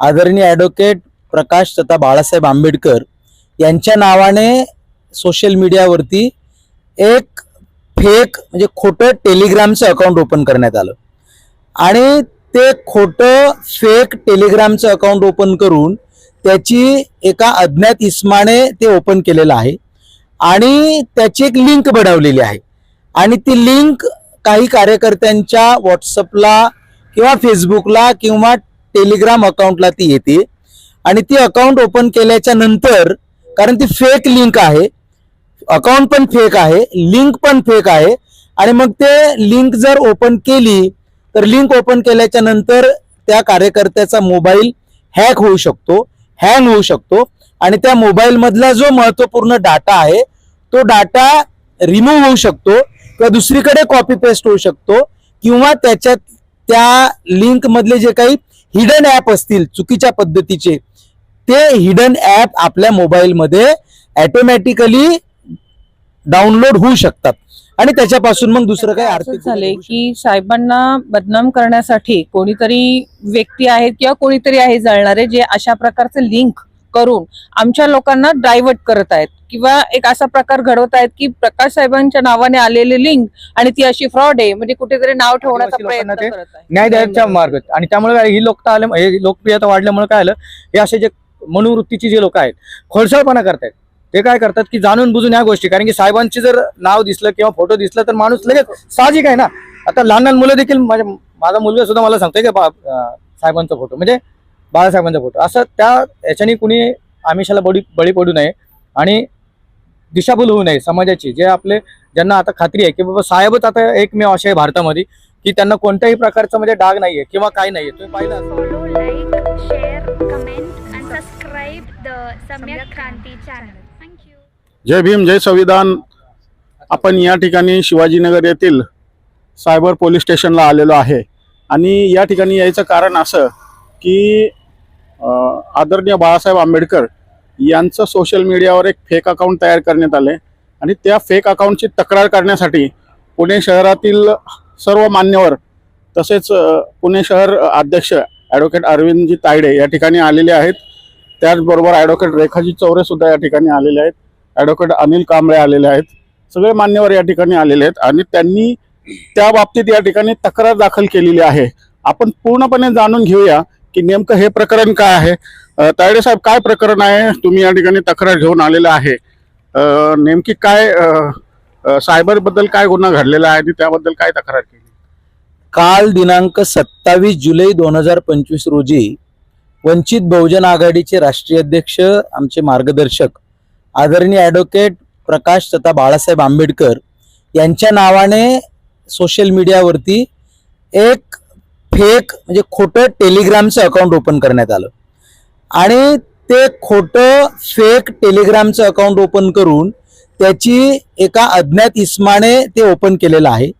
आदरणीय ॲडव्होकेट प्रकाश तथा बाळासाहेब आंबेडकर यांच्या नावाने सोशल मीडियावरती एक फेक म्हणजे खोटं टेलिग्रामचं अकाउंट ओपन करण्यात आलं. आणि ते खोटं फेक टेलिग्रामचं अकाउंट ओपन करून त्याची एका अज्ञात इस्माने ते ओपन केलेलं आहे. आणि त्याची एक लिंक बनवलेली आहे. आणि ती लिंक काही कार्यकर्त्यांच्या व्हॉट्सअपला किंवा फेसबुकला किंवा टेलिग्राम अकाउंटला ती येते. आणि ती अकाउंट ओपन केल्याच्यानंतर कारण ती फेक लिंक आहे अकाउंट पण फेक आहे लिंक पण फेक आहे आणि मग ते लिंक जर ओपन केली तर लिंक ओपन केल्याच्यानंतर त्या कार्यकर्त्याचा मोबाईल हॅक होऊ शकतो हँग होऊ शकतो आणि त्या मोबाईल मधला जो महत्त्वपूर्ण डाटा आहे तो डाटा रिमूव्ह होऊ शकतो किंवा दुसरीकडे कॉपी पेस्ट होऊ शकतो किंवा त्याच्यात त्या लिंक मधले जे काही हिडन ऍप असतील चुकीच्या पद्धतीचे ते हिडन ऍप आपल्या मोबाईलमध्ये ऑटोमॅटिकली डाउनलोड होऊ शकतात. आणि त्याच्यापासून मग दुसरं काही आर्थिक होऊ की साहेबांना बदनाम करण्यासाठी कोणीतरी व्यक्ती आहेत किंवा कोणीतरी आहे जळणारे जे अशा प्रकारचे लिंक करून आमच्या लोकांना डायव्हर्ट करत आहेत. किंवा एक असा प्रकार घडवत आहेत की प्रकाश साहेबांच्या नावाने आलेली लिंक आणि ती अशी फ्रॉड आहे म्हणजे कुठेतरी नाव ठेवण्याचा प्रयत्न करत आहे न्याय द्यायच्या मार्ग. आणि त्यामुळे काय ही लोकता आले हे लोकप्रियता वाढल्यामुळे काय आलं हे असे जे मनोवृत्तीची जे लोक आहेत खोडसाळपणा करतायत. ते काय करतात की जाणून बुजून या गोष्टी. कारण की साहेबांची जर नाव दिसलं किंवा फोटो दिसला तर माणूस लगेच साहजिक आहे ना. आता लहान लहान मुलं देखील माझ्या माझा मुलगा सुद्धा मला सांगतोय की साहेबांचा फोटो. म्हणजे बाळासाहेबांचा फोटो असं त्या याच्याने कुणी आमिषाला बळी बळी पडू नये आणि दिशाभूल होऊ नये समाजाची. जे आपले ज्यांना आता खात्री आहे की बाबा साहेबच आता एकमेव असे आहे भारतामध्ये की त्यांना कोणत्याही प्रकारचं म्हणजे डाग नाहीये किंवा काही नाहीये. तुम्ही पाहिलं. जय भीम जय संविधान. आपण या ठिकाणी शिवाजीनगर येथील सायबर पोलीस स्टेशनला आलेलो आहे. आणि या ठिकाणी यायचं कारण असं की आदरणीय बाळासाहेब आंबेडकर यांचं सोशल मीडियावर एक फेक अकाउंट तयार करण्यात आले आणि त्या फेक अकाउंटची तक्रार करण्यासाठी पुणे शहरातील सर्व मान्यवर तसेच पुणे शहर अध्यक्ष ॲडव्होकेट अरविंदजी तायडे या ठिकाणी आलेले आहेत. त्याचबरोबर ॲडव्होकेट रेखाजी चौरेसुद्धा या ठिकाणी आलेले आहेत. ॲडव्होकेट अनिल कांबळे आलेले आहेत. सगळे मान्यवर या ठिकाणी आलेले आहेत आणि त्यांनी त्या बाबतीत या ठिकाणी तक्रार दाखल केलेली आहे. आपण पूर्णपणे जाणून घेऊया की नेमकं हे प्रकरण काय आहे? तायडे साहेब काय प्रकरण आहे? तुम्ही या ठिकाणी तक्रार घेऊन आलेलं आहे. नेमकी काय सायबरबद्दल काय गुन्हा घडलेला आहे आणि त्याबद्दल काय तक्रार केली? काल दिनांक सत्तावीस जुलै दोन हजार पंचवीस रोजी वंचित बहुजन आघाडीचे राष्ट्रीय अध्यक्ष आमचे मार्गदर्शक आदरणीय ॲडव्होकेट प्रकाश तथा बाळासाहेब आंबेडकर यांच्या नावाने सोशल मीडियावरती एक फेक म्हणजे खोटं टेलिग्रामचं अकाउंट ओपन करण्यात आलं. आणि ते खोटं फेक टेलिग्रामचं अकाउंट ओपन करून त्याची एका अज्ञात इस्माने ते ओपन केलेलं आहे.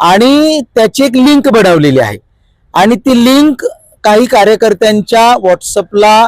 आणि त्याची एक लिंक बनवलेली आहे. आणि ती लिंक काही कार्यकर्त्यांच्या व्हॉट्सअपला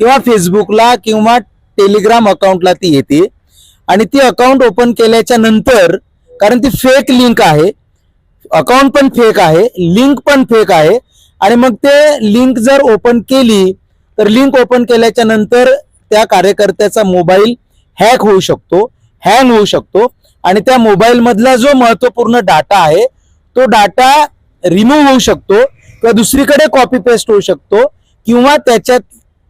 किंवा फेसबुकला किंवा टेलिग्राम अकाउंटला ती येते. आणि ती अकाउंट ओपन केल्याच्यानंतर कारण ती फेक लिंक आहे अकाउंट पण फेक आहे लिंक पण फेक आहे. आणि मग ते लिंक जर ओपन केली तर लिंक ओपन केल्याच्यानंतर त्या कार्यकर्त्याचा मोबाईल हॅक होऊ शकतो हँग होऊ शकतो. आणि त्या मोबाईलमधला जो महत्त्वपूर्ण डाटा आहे तो डाटा रिमूव्ह होऊ शकतो किंवा दुसरीकडे कॉपी पेस्ट होऊ शकतो किंवा त्याच्यात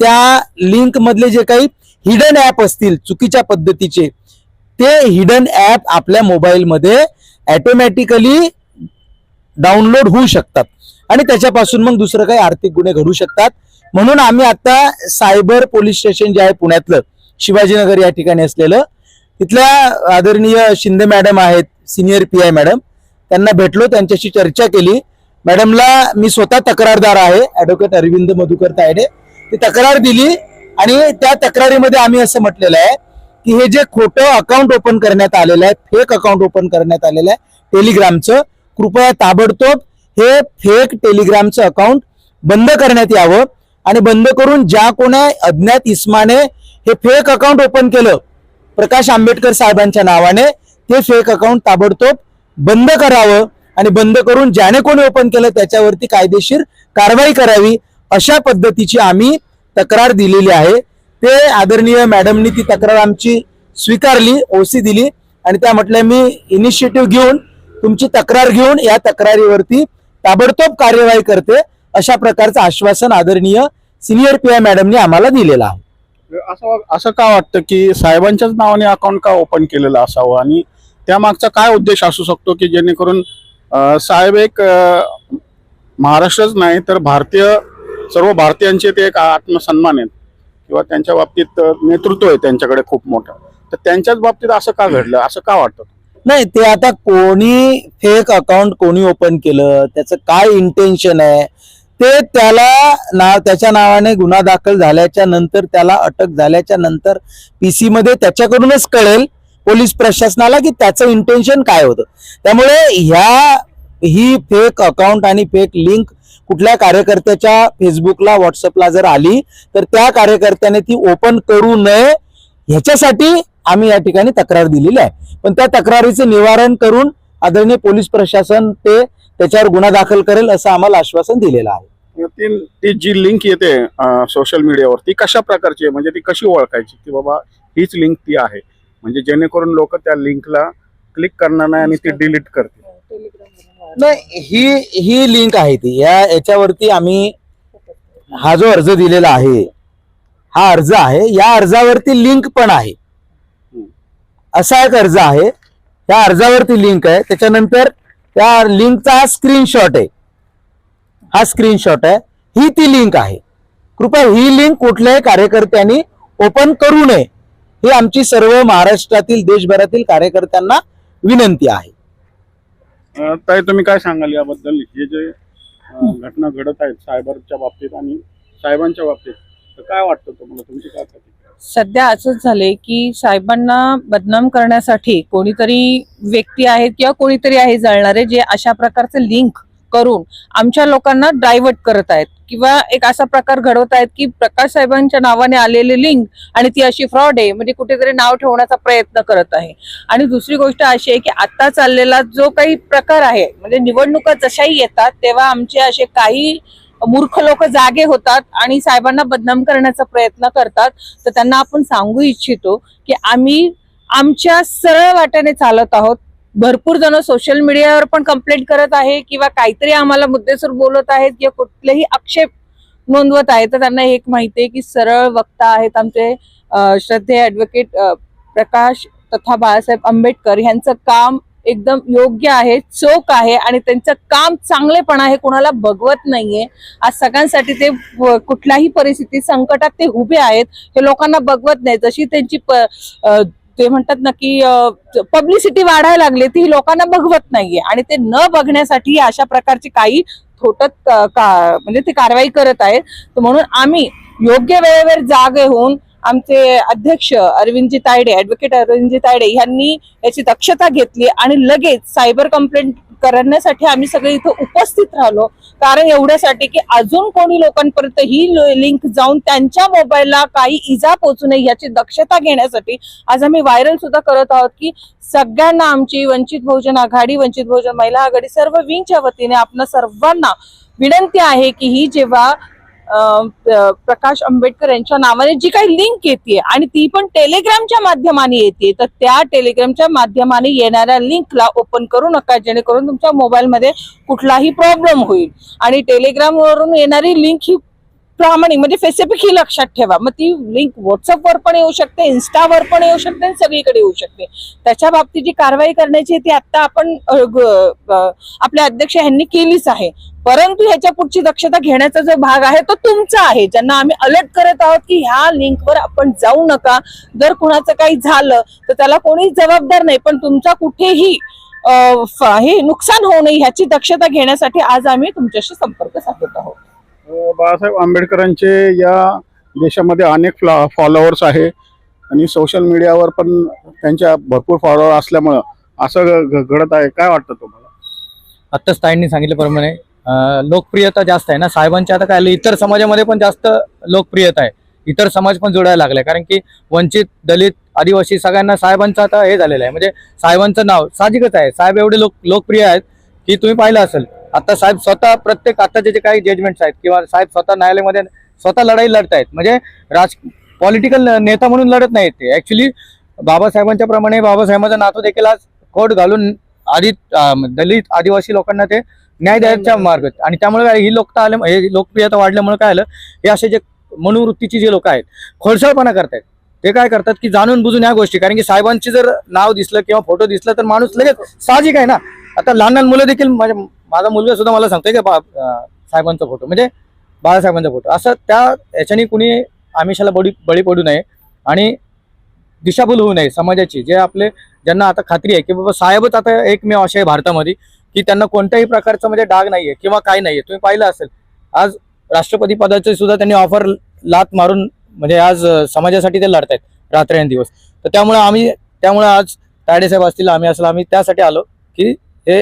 त्या लिंकमधले जे काही हिडन ॲप असतील चुकीच्या पद्धतीचे ते हिडन ॲप आपल्या मोबाईलमध्ये ॲटोमॅटिकली डाउनलोड होऊ शकतात. आणि त्याच्यापासून मग दुसरं काही आर्थिक गुन्हे घडू शकतात. म्हणून आम्ही आता सायबर पोलीस स्टेशन जे आहे पुण्यातलं शिवाजीनगर या ठिकाणी असलेलं तिथल्या आदरणीय शिंदे मॅडम आहेत सिनियर पी आय मॅडम. त्यांना भेटलो त्यांच्याशी चर्चा केली. मॅडमला मी स्वतः तक्रारदार आहे ऍडव्होकेट अरविंद मधुकर तायडे. ती तक्रार दिली आणि त्या तक्रारीमध्ये आम्ही असं म्हटलेलं आहे की हे जे खोटं अकाउंट ओपन करण्यात आलेलं आहे फेक अकाउंट ओपन करण्यात आलेलं आहे टेलिग्रामचं कृपया ताबडतोब हे फेक टेलिग्रामचं अकाउंट बंद करण्यात यावं आणि बंद करून ज्या कोणा अज्ञात इस्माने हे फेक अकाउंट ओपन केलं प्रकाश आंबेडकर साहेबांच्या नावाने ते फेक अकाउंट ताबडतोब बंद करावं आणि बंद करून ज्याने कोणी ओपन केलं त्याच्यावरती कायदेशीर कारवाई करावी अशा पद्धतीची आम्ही तक्रार दिलेली आहे. ते आदरणीय मॅडमनी ती तक्रार आमची स्वीकारली ओसी दिली आणि त्या म्हटल्या मी इनिशिएटिव्ह घेऊन तुमची तक्रार घेऊन या तक्रारीवरती ताबडतोब कार्यवाही करते अशा प्रकारचं आश्वासन आदरणीय सिनियर पी आय मॅडमने आम्हाला दिलेलं आहे. असं असं का वाटतं की साहेबांच्याच नावाने अकाउंट का ओपन केलेलं असावं? आणि त्यामागचा काय उद्देश असू शकतो की जेणेकरून साहेब एक महाराष्ट्रच नाही तर भारतीय सर्व भारतीयांचे ते एक आत्मसन्मान आहेत. किंवा त्यांच्या बाबतीत नेतृत्व आहे त्यांच्याकडे खूप मोठं. तर त्यांच्याच बाबतीत असं का घडलं? असं का वाटतं? नाही ते आता कोणी फेक अकाउंट कोणी ओपन केलं त्याचं काय इंटेन्शन आहे ते त्याला नाव त्याच्या नावाने गुन्हा दाखल झाल्याच्यानंतर त्याला अटक झाल्याच्यानंतर पीसी मध्ये त्याच्याकडूनच कळेल पोलीस प्रशासनाला की त्याचं इंटेन्शन काय होतं. त्यामुळे ह्या ही फेक अकाउंट आणि फेक लिंक कुठल्या कार्यकर्त्याच्या फेसबुकला व्हॉट्सअपला जर आली तर त्या कार्यकर्त्याने ती ओपन करू नये ह्याच्यासाठी आम्ही या ठिकाणी तक्रार दिलेली आहे. पण त्या तक्रारीचे निवारण करून आदरणीय पोलीस प्रशासन ते त्याच्यावर गुन्हा दाखल करेल असं आम्हाला आश्वासन दिलेलं आहे. ती ती जी लिंक येते सोशल मीडियावर ती कशा प्रकारची आहे? म्हणजे ती कशी ओळखायची की बाबा हीच लिंक ती आहे? म्हणजे जेणेकरून लोक त्या लिंकला क्लिक करणार नाही आणि ती डिलीट करतील. नाही ही ही लिंक आहे ती. या याच्यावरती आम्ही हा जो अर्ज दिलेला आहे हा अर्ज आहे. या अर्जावरती लिंक पण आहे. असा एक अर्ज आहे. त्या अर्जावरती लिंक आहे. त्याच्यानंतर त्या लिंकचा हा स्क्रीनशॉट आहे. हा स्क्रीनशॉट आहे. ही ती लिंक आहे. कृपया ही लिंक कुठल्याही कार्यकर्त्यांनी ओपन करू नये. ही आमची सर्व महाराष्ट्रातील देशभरातील कार्यकर्त्यांना विनंती आहे. ताई तुम्ही काय सांगाल याबद्दल? हे जे घटना घडत आहेत सायबरच्या बाबतीत आणि साहेबांच्या बाबतीत तर काय वाटतं तुम्हाला? तुमची काय सध्या असंच झाले की साहेबांना बदनाम करण्यासाठी कोणीतरी व्यक्ती आहेत किंवा कोणीतरी आहे जळणारे जे अशा प्रकारचे लिंक करून आमच्या लोकांना डायव्हर्ट करत आहेत. किंवा एक असा प्रकार घडवत आहेत की प्रकाश साहेबांच्या नावाने आलेली लिंक आणि ती अशी फ्रॉड आहे म्हणजे कुठेतरी नाव ठेवण्याचा प्रयत्न करत आहे. आणि दुसरी गोष्ट अशी आहे की आता चाललेला जो काही प्रकार आहे म्हणजे निवडणुका जशाही येतात तेव्हा आमचे असे काही मूर्ख लोक जागे होतात आणि साहेबांना बदनाम करण्याचा प्रयत्न करतात. तर त्यांना आपण सांगू इच्छितो की आम्ही आमच्या सरळ वाट्याने चालत आहोत. भरपूर जण सोशल मीडियावर पण कंप्लेंट करत आहे किंवा काहीतरी आम्हाला मुद्देसूर बोलत आहेत किंवा कुठलेही आक्षेप नोंदवत आहेत. तर त्यांना एक माहिती आहे की सरळ वक्ता आहेत आमचे श्रद्धे ॲडव्होकेट प्रकाश तथा बाळासाहेब आंबेडकर यांचं काम एकदम योग्य आहे चोख आहे आणि त्यांचं काम चांगलेपणा आहे कुणाला बघवत नाहीये. आज सगळ्यांसाठी ते कुठल्याही परिस्थितीत संकटात ते उभे आहेत हे लोकांना बघवत नाही जशी त्यांची प- ते म्हणतात ना की पब्लिसिटी वाढायला लागली ती लोकांना बघवत नाहीये. आणि ते न बघण्यासाठी अशा प्रकारची काही थोटत का म्हणजे ते कारवाई करत आहेत. म्हणून आम्ही योग्य वेळेवर जागे होऊन आमचे अध्यक्ष अरविंदजी तायडे ऍडव्होकेट अरविंदजी तायडे यांनी याची दक्षता घेतली आणि लगेच सायबर कंप्लेंट करण्यासाठी आम्ही सगळे इथं उपस्थित राहिलो. कारण एवढ्यासाठी की अजून कोणी लोकांपर्यंत ही लिंक जाऊन त्यांच्या मोबाईलला काही इजा पोहोचू नये याची दक्षता घेण्यासाठी आज आम्ही व्हायरल सुद्धा करत आहोत की सगळ्यांना आमची वंचित बहुजन आघाडी वंचित बहुजन महिला आघाडी सर्व विंगच्या वतीने आपण सर्वांना विनंती आहे की ही जेव्हा प्रकाश आंबेडकर यांच्या नावाने जी काही लिंक येते आणि ती पण टेलिग्रामच्या माध्यमाने येते तर त्या टेलिग्रामच्या माध्यमाने येणाऱ्या लिंकला ओपन करू नका जेणेकरून तुमच्या मोबाईलमध्ये कुठलाही प्रॉब्लेम होईल. आणि टेलिग्राम वरून येणारी लिंक ही प्रामाणिक म्हणजे स्पेसिफिक ही लक्षात ठेवा. मग ती लिंक व्हॉट्सअपवर पण येऊ शकते इन्स्टावर पण येऊ शकते आणि सगळीकडे येऊ शकते. त्याच्या बाबतीत जी कारवाई करण्याची ती आता आपण आपल्या अध्यक्ष यांनी केलीच आहे. परंतु ह्याच्या पुढची दक्षता घेण्याचा जो भाग आहे तो तुमचा आहे. ज्यांना आम्ही अलर्ट करत आहोत की ह्या लिंकवर आपण जाऊ नका. जर कुणाचं काही झालं तर त्याला कोणीच जबाबदार नाही. पण तुमचा कुठेही हे नुकसान होऊ नये ह्याची दक्षता घेण्यासाठी आज आम्ही तुमच्याशी संपर्क साधत आहोत. बाळासाहेब आंबेडकरांचे या देशामध्ये अनेक फॉलोअर्स आहे. आणि सोशल मीडियावर पण त्यांच्या भरपूर फॉलोअर असल्यामुळं असं घडत आहे. काय वाटतं तुम्हाला? आत्ताच ताईंनी सांगितल्याप्रमाणे लोकप्रियता जास्त आहे ना. साहेबांची आता काय इतर समाजामध्ये पण जास्त लोकप्रियता आहे. इतर समाज पण जोडायला लागलाय. कारण की वंचित दलित आदिवासी सगळ्यांना साहेबांचं आता हे झालेलं आहे. म्हणजे साहेबांचं नाव साहजिकच आहे. साहेब एवढे लोक लोकप्रिय आहेत की तुम्ही पाहिलं असेल आता साहेब स्वतः प्रत्येक आताचे जे काही जजमेंट्स आहेत किंवा साहेब स्वतः न्यायालयामध्ये स्वतः लढाई लढतायत म्हणजे राज पॉलिटिकल नेता म्हणून लढत नाहीत ते. ऍक्च्युली बाबासाहेबांच्या प्रमाणे बाबासाहेबांचा नातू देखील आज कोर्ट घालून आधी दलित आदिवासी लोकांना ते न्याय द्यायच्या मार्ग आणि त्यामुळे काय ही लोकता आले हे लोकप्रियता वाढल्यामुळे काय आलं हे असे जे मनोवृत्तीची जे लोक आहेत खोडसाळपणा करतायत. ते काय करतात की जाणून बुजून ह्या गोष्टी. कारण की साहेबांची जर नाव दिसलं किंवा फोटो दिसला तर माणूस लगेच साहजिक आहे ना. आता लहान लहान मुलं देखील माझ्या माझा मुलगा सुद्धा मला सांगतोय की बा- साहेबांचा फोटो. म्हणजे बाळासाहेबांचा फोटो. असं त्या याच्याने कुणी आमिषाला बळी बळी पडू नये आणि दिशाभूल होऊ नये समाजाची. जे आपले ज्यांना आता खात्री आहे की बाबा साहेबच आता एकमेव असे आहे भारतामध्ये की त्यांना कोणत्याही प्रकारचं म्हणजे डाग नाहीये किंवा काय नाहीये. तुम्ही पाहिलं असेल आज राष्ट्रपती पदाचे सुद्धा त्यांनी ऑफर लात मारून म्हणजे आज समाजासाठी ते लढत आहेत रात्रंदिवस. तर त्यामुळे आम्ही त्यामुळे आज तायडेसाहेब असतील आम्ही असलं आम्ही त्यासाठी आलो की हे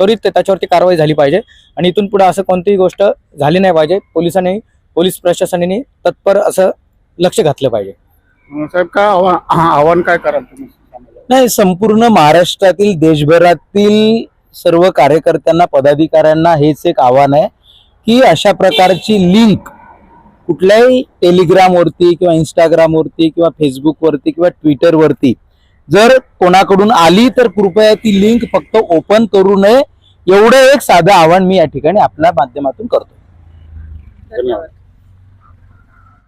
त्वरित ते त्याच्यावरती कारवाई झाली पाहिजे. आणि इथून पुढे असं कोणतीही गोष्ट झाली नाही पाहिजे. पोलिसांनी पोलीस प्रशासनाने तत्पर असं लक्ष घातलं पाहिजे. साहेब काय आव्हा- आव्हान काय कराल तुम्ही? नाही संपूर्ण महाराष्ट्रातील देशभरातील सर्व कार्यकर्त्यांना पदाधिकाऱ्यांना हेच एक आव्हान आहे की अशा प्रकारची लिंक कुठल्याही टेलिग्रामवरती किंवा इंस्टाग्रामवरती किंवा फेसबुकवरती किंवा ट्विटरवरती जर कोणाकडून आली तर कृपया ती लिंक फक्त ओपन करू नये. एवढं एक साधं आव्हान मी या ठिकाणी आपल्या माध्यमातून करतो. धन्यवाद.